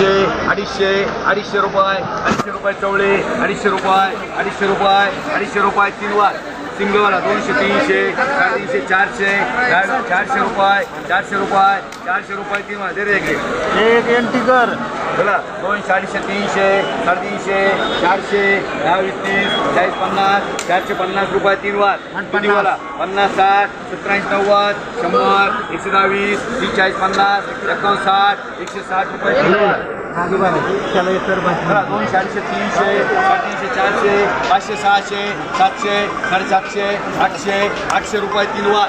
अडीचशे अडीचशे रुपये अडीचशे रुपये चवळे अडीचशे रुपये अडीचशे रुपये अडीचशे रुपये तीन वार सिंगलवाला दोनशे तीनशे साडेतीनशे चारशे चार- चारशे रुपये चारशे रुपये चारशे रुपये तीन वार दे रे इकडे एक. एंटी कर. चला दोनशे अडीचशे तीनशे साडेतीनशे चारशे दहा वीस तीस चाळीस पन्नास चारशे पन्नास रुपये तीन वार. कितीवाला? पन्नास साठ सत्तर ऐंशी नव्वद शंभर एकशे दहा वीस तीस चाळीस पन्नास एकावन्न साठ एकशे साठ रुपये त्याला एक कर चला दोनशे अडीचशे तीनशे साडेतीनशे चारशे पाचशे सहाशे सातशे साडेसातशे आठशे आठशे रुपये तीन वार.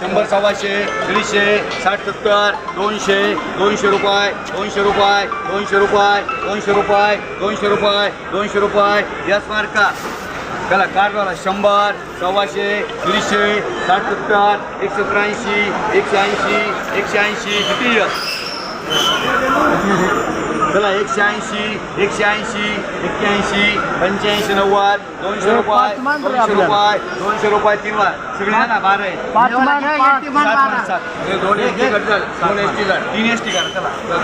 शंभर सव्वाशे दीडशे साठ सत्तर दोनशे दोनशे रुपये दोनशे रुपये दोनशे रुपये दोनशे रुपये दोनशे रुपये दोनशे रुपये. यस मार्का त्याला कारवाला शंभर सव्वाशे दीडशे साठ सत्तर एकशे त्र्याऐंशी एकशे ऐंशी एकशे ऐंशी किती? चला एकशे ऐंशी एकशे ऐंशी एक्क्याऐंशी पंच्याऐंशी नव्वद दोनशे रुपये दोनशे रुपये दोनशे रुपये तीन वार सगळे आहे ना बारा. आहे हे दोन एस टी चल दोन एस टी तीन एस टी चल,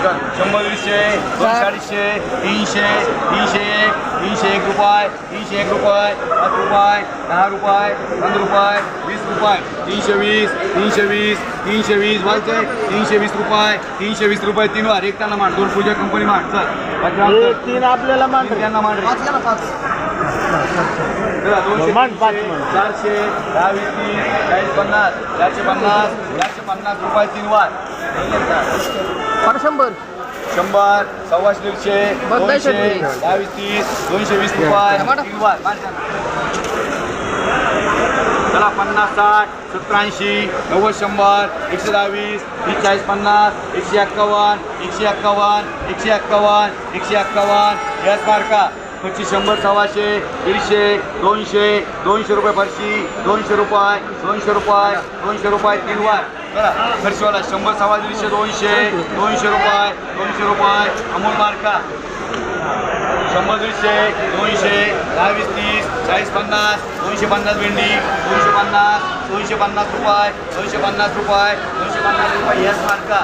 चल. शंभर वीसशे दोनशे अडीचशे तीनशे तीनशे एक तीनशे एक रुपये तीनशे एक रुपये पाच रुपये दहा रुपये पंधरा रुपये वीस रुपये तीनशे वीस तीनशे वीस तीनशे वीस बोलते तीनशे वीस रुपये तीनशे वीस रुपये तीन वार. एक त्यांना मान दोन पूजा कंपनी मान चल. तीन आपल्याला मान तीन त्यांना. चला, दोनशे. चारशे दहा वीस तीस चाळीस पन्नास चारशे पन्नास चारशे पन्नास रुपये तीन वार. शंभर. शंभर सव्वाशे दीडशे दोनशे नाही. दहा वीस तीस दोनशे वीस रुपये. चला पन्नास साठ सत्तर ऐंशी नव्वद शंभर एकशे दहा वीस वीस चाळीस पन्नास एकशे एक्कावन्न एकशे एक्कावन्न एकशे एक्कावन्न एकशे एक्कावन्न. यस मार्का. पच्चीस शंभर सव्वाशे दीडशे दोनशे दोनशे रुपये फरशी दोनशे रुपये दोनशे रुपये दोनशे रुपये तीन वार खर्चवाला शंभर सव्वा दीडशे दोनशे दोनशे रुपये दोनशे रुपये. अमोल मार्का शंभर दीडशे दोनशे दहा वीस तीस चाळीस पन्नास दोनशे पन्नास भेंडी दोनशे पन्नास दोनशे पन्नास रुपये दोनशे पन्नास रुपये दोनशे पन्नास रुपये. याच मार्का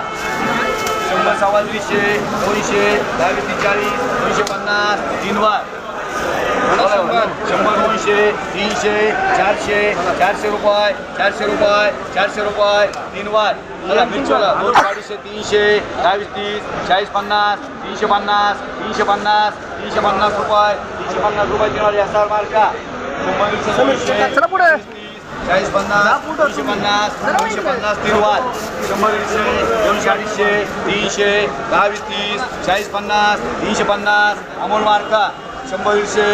शंभर सव्वा दीडशे दोनशे दहा वीस तीस चाळीस दोनशे पन्नास तीन वार शंभर दोनशे तीनशे चारशे चारशे रुपये चारशे रुपये चारशे रुपये तीन वार चला मिरचीवाला दोनशे अडीचशे तीनशे दहावीस तीस चाळीस पन्नास तीनशे पन्नास तीनशे पन्नास तीनशे पन्नास रुपये तीनशे पन्नास रुपये तीन वार मार्का शंभर पुढे. चाळीस पन्नास दोनशे पन्नास दोनशे पन्नास तीन वाद शंभर वीसशे दोनशे अडीचशे तीनशे दहावीस तीस चाळीस पन्नास तीनशे पन्नास अमोल मार्का शंभर वीसशे